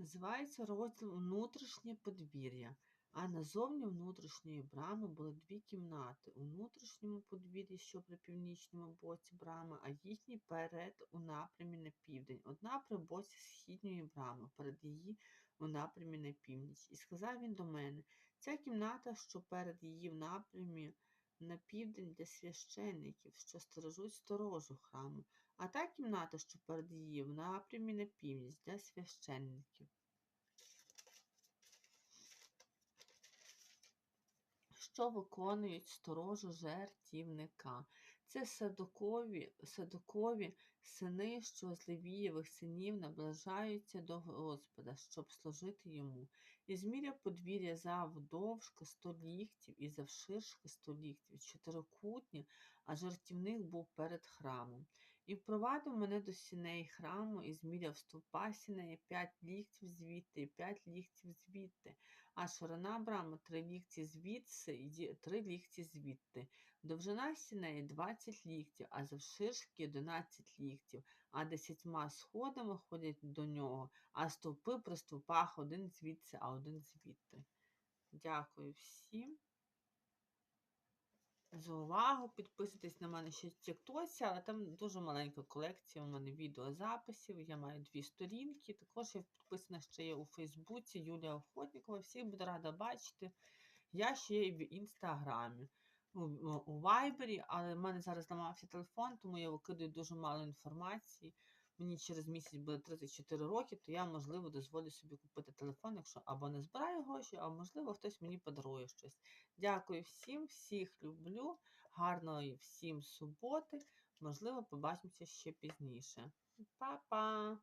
Називається розділ Внутрішнє подвір'я. А назовні внутрішньої брами були дві кімнати у внутрішньому подвір'ї, що при північному боці брами, а їхній перед у напрямі на південь. Одна при боці східньої брами, перед її у напрямі на північ. І сказав він до мене: ця кімната, що перед її в напрямі на південь для священників, що стережуть сторожу храму, а та кімната, що перед її в напрямі на північ для священників. Що виконують сторожу жертівника. Це садокові, садокові сини, що з Левієвих синів наближаються до Господа, щоб служити йому. І зміряв подвір'я завдовжки сто ліктів і завширшки сто ліктів, чотирикутні, а жертівник був перед храмом. І впровадив мене до сіней храму і зміряв стовпа сінеї п'ять ліктів звідти і п'ять ліктів звідти, а ширина брами три лікті звідси і три лікті звідти. Довжина сінеї 20 ліктів, а завширшки 11 ліктів, а десятьма сходами ходять до нього, а стовпи при стовпах один звідси, а один звідти. Дякую всім за увагу. Підписуйтесь на мене ще в Тіктоці, але там дуже маленька колекція у мене відеозаписів. Я маю дві сторінки. Також я підписана ще є у Фейсбуці Юлія Охотникова. Всіх буду рада бачити. Я ще є в інстаграмі, у, Вайбері, але в мене зараз зламався телефон, тому я викидаю дуже мало інформації. Мені через місяць буде 34 роки, то я, можливо, дозволю собі купити телефон, якщо або не збираю гроші, а можливо, хтось мені подарує щось. Дякую всім, всіх люблю. Гарної всім суботи. Можливо, побачимося ще пізніше. Па-па!